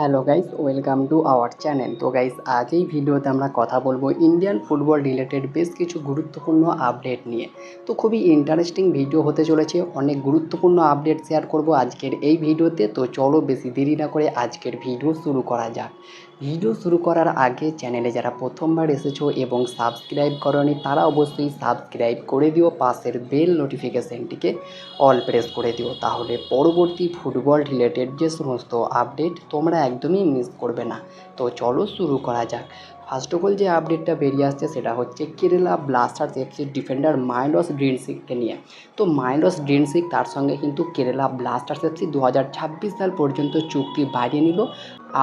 Hello guys, welcome to our channel. তো guys, আজ এই ভিডিওতে আমরা কথা বলব ইন্ডিয়ান ফুটবল রিলেটেড বেশ কিছু গুরুত্বপূর্ণ আপডেট নিয়ে। তো খুবই ইন্টারেস্টিং ভিডিও হতে চলেছে, অনেক গুরুত্বপূর্ণ আপডেট শেয়ার করব আজকের এই ভিডিওতে। তো চলো বেশি দেরি না করে আজকের ভিডিও শুরু করা যাক। ভিডিও শুরু করার আগে চ্যানেলে যারা প্রথমবার এসেছ এবং সাবস্ক্রাইব করনি, তারা অবশ্যই সাবস্ক্রাইব করে দিও, পাশের বেল নোটিফিকেশানটিকে অল প্রেস করে দিও। তাহলে পরবর্তী ফুটবল রিলেটেড যে সমস্ত আপডেট তোমরা একদমই মিস করবে না। তো চলো শুরু করা যাক। ফার্স্ট অফ অল যে আপডেটটা বেরিয়ে আসছে সেটা হচ্ছে কেরালা ব্লাস্টার্স এফসির ডিফেন্ডার মাইলস ড্রিনসিককে নিয়ে। তো মাইলস ড্রিনসিক তার সঙ্গে কিন্তু কেরালা ব্লাস্টার্স এফসি দু হাজার ছাব্বিশ সাল পর্যন্ত চুক্তি বাড়িয়ে নিল।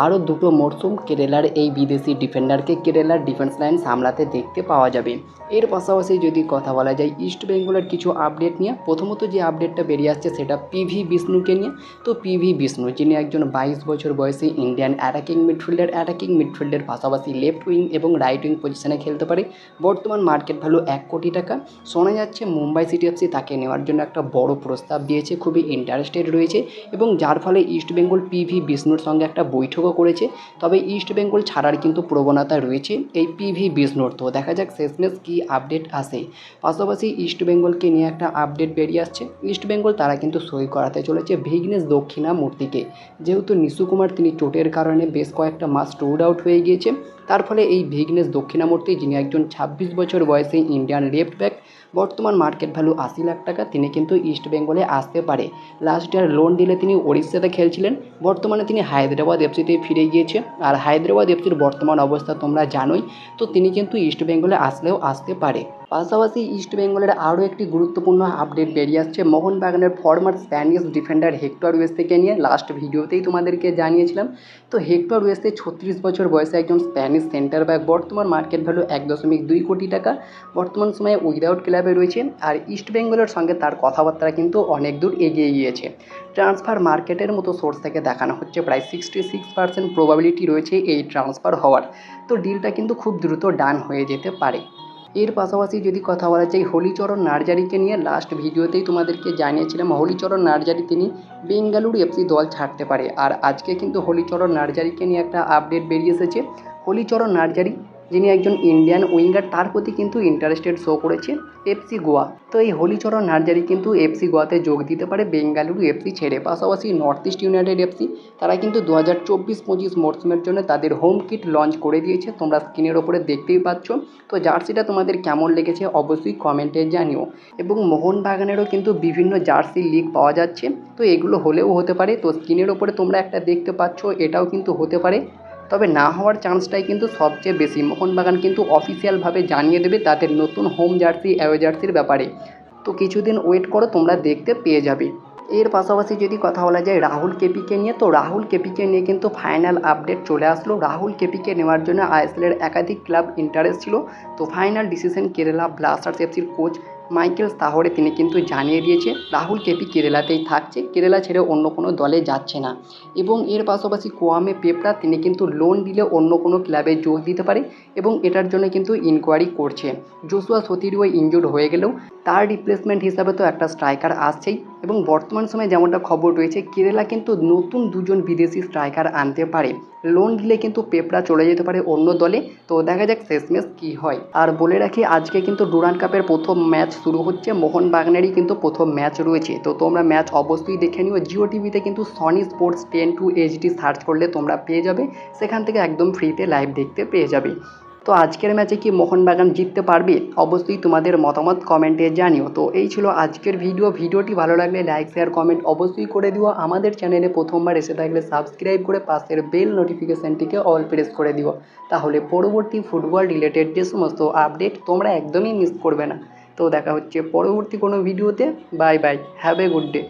আরও দুটো মরশুম কেরালার এই বিদেশি ডিফেন্ডারকে কেরালার ডিফেন্স লাইন সামলাতে দেখতে পাওয়া যাবে। এর পাশাপাশি যদি কথা বলা যায়, ইস্ট বেঙ্গলের কিছু আপডেট নিয়ে, প্রথমত যে আপডেটটা বেরিয়ে আসছে সেটা পিভি বিষ্ণুকে নিয়ে। তো পিভি বিষ্ণু, যিনি একজন বাইশ বছর বয়সী ইন্ডিয়ান অ্যাটাকিং মিডফিল্ডার অ্যাটাকিং মিডফিল্ডের পাশাপাশি লেফট উইং এবং রাইট উইং পজিশনে খেলতে পারে। বর্তমান মার্কেট ভ্যালু এক কোটি টাকা। শোনা যাচ্ছে মুম্বাই সিটি এফসি তাকে নেওয়ার জন্য একটা বড় প্রস্তাব দিয়েছে, খুবই ইন্টারেস্টেড রয়েছে এবং যার ফলে ইস্ট বেঙ্গল পিভি বিষ্ণুর সঙ্গে একটা বৈঠকও করেছে। তবে ইস্ট বেঙ্গল ছাড়ার কিন্তু প্রবণতা রয়েছে। এই পিভি বিষ্ণুর তো দেখা যাক শেষমেশ কী আপডেট আসে। পাশাপাশি ইস্ট বেঙ্গলকে নিয়ে একটা আপডেট বেরিয়ে আসছে। ইস্ট বেঙ্গল তারা কিন্তু সই করাতে চলেছে ভিগনেশ দক্ষিণামূর্তিকে যেহেতু নিশু কুমার তিনি চোটের কারণে বেশ কয়েকটা মাস টুড আউট হয়ে গিয়েছে। তার ফলে এই ভিগনেশ দক্ষিণামূর্তি যিনি একজন ছাব্বিশ বছর বয়সী ইন্ডিয়ান লেফট ব্যাক বর্তমান মার্কেট ভ্যালু আশি লাখ টাকা। তিনি কিন্তু ইস্ট বেঙ্গলে আসতে পারে। লাস্ট ইয়ার লোন দিলে তিনি ওড়িশাতে খেলছিলেন। বর্তমানে তিনি হায়দ্রাবাদ এফসিতে ফিরে গিয়েছে। আর হায়দ্রাবাদ এফসির বর্তমান অবস্থা তোমরা জানোই। তো তিনি কিন্তু ইস্ট বেঙ্গলে আসলেও আসতে পারে। পাশাপাশি ইস্ট বেঙ্গলের আরও একটি গুরুত্বপূর্ণ আপডেট বেরিয়ে আসছে। মোহনবাগানের ফরমার স্প্যানিশ ডিফেন্ডার হেক্টর ওয়েস্টেকে নিয়ে লাস্ট ভিডিওতেই তোমাদেরকে জানিয়েছিলাম। তো হেক্টর ওয়েস্টে ছত্রিশ বছর বয়সে একজন স্প্যানিশ সেন্টার ব্যাক বর্তমান মার্কেট ভ্যালু এক দশমিক দুই কোটি টাকা। বর্তমান সময়ে উইদাউট ক্লাবে রয়েছে আর ইস্ট বেঙ্গলের সঙ্গে তার কথাবার্তা কিন্তু অনেক দূর এগিয়ে গিয়েছে। ট্রান্সফার মার্কেটের মতো সোর্স থেকে দেখানো হচ্ছে। প্রায় সিক্সটি সিক্স পার্সেন্ট প্রবাবিলিটি রয়েছে এই ট্রান্সফার হওয়ার। তো ডিলটা কিন্তু খুব দ্রুত ডান হয়ে যেতে পারে। এর পাশাপাশি যদি কথা বলা যায়, হলিচরণ নার্জারিকে নিয়ে লাস্ট ভিডিওতেই তোমাদেরকে জানিয়েছিলাম, হলিচরণ নার্জারি তিনি বেঙ্গালুরু এফসি দল ছাড়তে পারে। আর আজকে কিন্তু হলিচরণ নার্জারিকে নিয়ে একটা আপডেট বেরিয়ে এসেছে। হলিচরণ নার্জারি যিনি একজন ইন্ডিয়ান উইঙ্গার, তার প্রতি কিন্তু ইন্টারেস্টেড শো করেছে এফসি গোয়া। তো এই হলিচরণ নার্জারি কিন্তু এফসি গোয়াতে যোগ দিতে পারে বেঙ্গালুরু এফসি ছেড়ে। পাশাপাশি নর্থ ইস্ট ইউনাইটেড এফসি তারা কিন্তু দু হাজার চব্বিশ পঁচিশ মরসুমের জন্য তাদের হোম কিট লঞ্চ করে দিয়েছে। তোমরা স্ক্রিনের ওপরে দেখতেই পাচ্ছ। তো জার্সিটা তোমাদের কেমন লেগেছে অবশ্যই কমেন্টে জানিও। এবং মোহনবাগানেরও কিন্তু বিভিন্ন জার্সি লিগ পাওয়া যাচ্ছে। তো এগুলো হলেও হতে পারে। তো স্ক্রিনের ওপরে তোমরা একটা দেখতে পাচ্ছ, এটাও কিন্তু হতে পারে। তবে না হওয়ার চান্সটাই কিন্তু সবচেয়ে বেশি। মোহনবাগান কিন্তু অফিসিয়ালভাবে জানিয়ে দেবে তাদের নতুন হোম জার্সি, অ্যাওয়ে জার্সির ব্যাপারে। তো কিছুদিন ওয়েট করো, তোমরা দেখতে পেয়ে যাবে। এর পাশাপাশি যদি কথা বলা যায় রাহুল কেপিকে নিয়ে, তো রাহুল কেপিকে নিয়ে কিন্তু ফাইনাল আপডেট চলে আসলো। রাহুল কেপিকে নেওয়ার জন্য আইএসএলের একাধিক ক্লাব ইন্টারেস্ট ছিল। তো ফাইনাল ডিসিশন কেরালা ব্লাস্টার্স এফসির কোচ মাইকেল তাহরে তিনি কিন্তু জানিয়ে দিয়েছে, রাহুল কেপি কেরালাতেই থাকছে, কেরালা ছেড়ে অন্য কোনো দলে যাচ্ছে না। এবং এর পাশাপাশি কোয়ামে পেপরা তিনি কিন্তু লোন দিলে অন্য কোনো ক্লাবে যোগ দিতে পারে এবং এটার জন্য কিন্তু ইনকোয়ারি করছে। জোসুয়া সতিরিও ইনজুর্ড হয়ে গেলেও তার রিপ্লেসমেন্ট হিসাবে তো একটা স্ট্রাইকার আসছেই এবং বর্তমান সময়ে যেমনটা খবর রয়েছে, কেরালা কিন্তু নতুন দুজন বিদেশি স্ট্রাইকার আনতে পারে। লোন দিলে কিন্তু পেপরা চলে যেতে পারে অন্য দলে। তো দেখা যাক শেষমেশ কী হয়। আর বলে রাখি, আজকে কিন্তু ডুরান কাপের প্রথম ম্যাচ শুরু হচ্ছে মোহনবাগানেরই কিন্তু প্রথম ম্যাচ রয়েছে। তো তোমরা ম্যাচ অবশ্যই দেখে নিও। জিও টিভিতে কিন্তু Sony Sports Ten two HD search করলে তোমরা পেয়ে যাবে। সেখান থেকে একদম ফ্রিতে লাইভ দেখতে পেয়ে যাবে। তো আজকের ম্যাচে কি মোহনবাগান জিততে পারবে? অবশ্যই তোমাদের মতামত কমেন্টে জানিও। তো এই ছিল আজকের ভিডিও ভিডিওটি ভালো লাগলে লাইক শেয়ার কমেন্ট অবশ্যই করে দিও। আমাদের চ্যানেলে প্রথমবার এসে থাকলে সাবস্ক্রাইব করে পাশের বেল নোটিফিকেশানটিকে অল প্রেস করে দিও। তাহলে পরবর্তী ফুটবল রিলেটেড যে সমস্ত আপডেট তোমরা একদমই মিস করবে না। তো দেখা হচ্ছে পরবর্তী কোনো ভিডিওতে। Bye bye have a good day